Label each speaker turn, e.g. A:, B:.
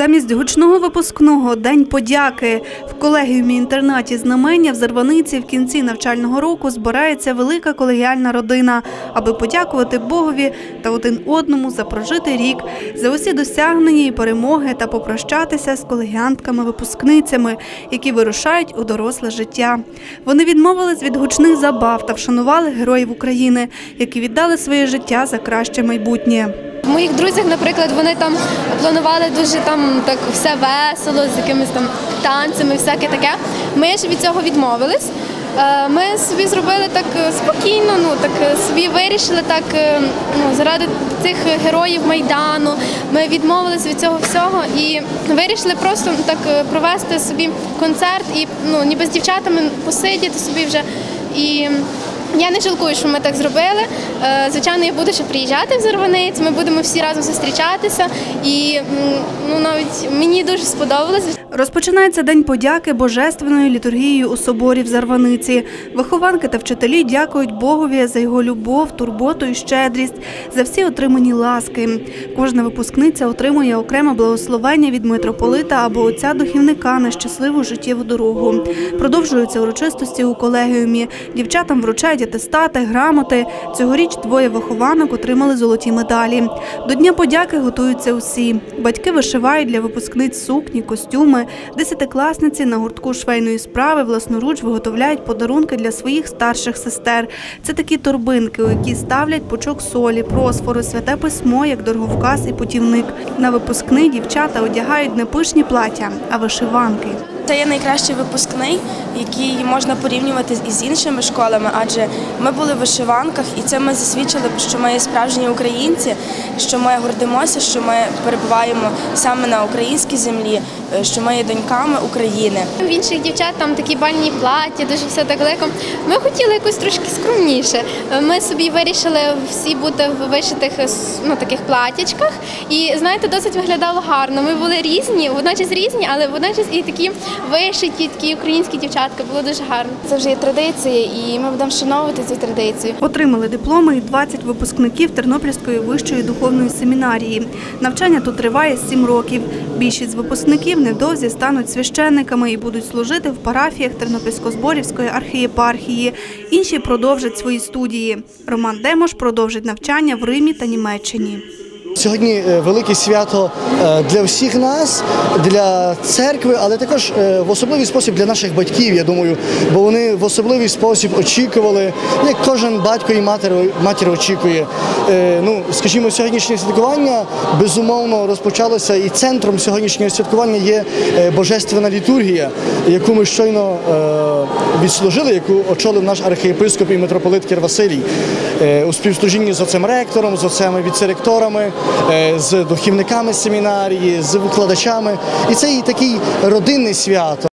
A: Замість гучного випускного День подяки в колегіумі інтернаті знамення в Зарваниці в кінці навчального року збирається велика колегіальна родина, аби подякувати Богові та один одному за прожитий рік, за усі досягнення і перемоги та попрощатися з колегіантками-випускницями, які вирушають у доросле життя. Вони відмовились від гучних забав та вшанували героїв України, які віддали своє життя за краще майбутнє.
B: Моїх друзях, наприклад, вони там планували дуже там так все весело, з якимись там танцями, всяке таке. Ми ж від цього відмовились. Е, Ми собі зробили так спокійно, ну так собі вирішили так е, ну, заради цих героїв Майдану. Ми відмовились від цього всього і вирішили просто так е, провести собі концерт і ну, ніби з дівчатами посидіти собі вже. І я не жалкую, що ми так зробили. Е, Звичайно, я буду ще приїжджати в Зарваниць, ми будемо всі разом зустрічатися. І ну, навіть мені дуже сподобалось.
A: Розпочинається День подяки божественною літургією у соборі в Зарваниці. Вихованки та вчителі дякують Богові за його любов, турботу і щедрість, за всі отримані ласки. Кожна випускниця отримує окреме благословення від митрополита або отця духівника на щасливу життєву дорогу. Продовжуються урочистості у колегіумі. Дівчатам вручають атестати, грамоти. Цьогоріч двоє вихованок отримали золоті медалі. До Дня подяки готуються усі. Батьки вишивають для випускниць сукні, костюми. Десятикласниці на гуртку швейної справи власноруч виготовляють подарунки для своїх старших сестер. Це такі торбинки, у які ставлять пучок солі, просфору, святе письмо, як дороговказ і путівник. На випускний дівчата одягають не пишні плаття, а вишиванки.
C: Це є найкращий випускний, який можна порівнювати із іншими школами, адже ми були в вишиванках, і це ми засвідчили, що ми є справжні українці, що ми гордимося, що ми перебуваємо саме на українській землі, е, що ми є доньками України.
B: В інших дівчат там такі бальні плаття, дуже все так легко. Ми хотіли якось трошки скромніше. Ми собі вирішили всі бути в вишитих ну, таких платячках. І знаєте, досить виглядало гарно. Ми були різні, водночас різні, але водночас і такі вишиті, такі українські дівчатка. Було дуже гарно.
C: Це вже є традиція, і ми будемо вшановувати цю традицію.
A: Отримали дипломи і 20 випускників Тернопільської вищої духовної семінарії. Навчання тут триває 7 років. Більшість з випускників невдовзі стануть священниками і будуть служити в парафіях Тернопільсько-Зборівської архієпархії. Інші продовжать свої студії. Роман Демош продовжить навчання в Римі та Німеччині.
D: Сьогодні е, велике свято е, для всіх нас, для церкви, але також е, в особливий спосіб для наших батьків, я думаю, бо вони в особливий спосіб очікували, як кожен батько і матір, матір очікує. Ну, скажімо, сьогоднішнє святкування безумовно розпочалося, і центром сьогоднішнього святкування є божественна літургія, яку ми щойно відслужили, яку очолив наш архієпископ і митрополит Кір Василій у співслужінні з отцем ректором, з отцями віцеректорами, з духівниками семінарії, з викладачами. І це і такий родинне свято.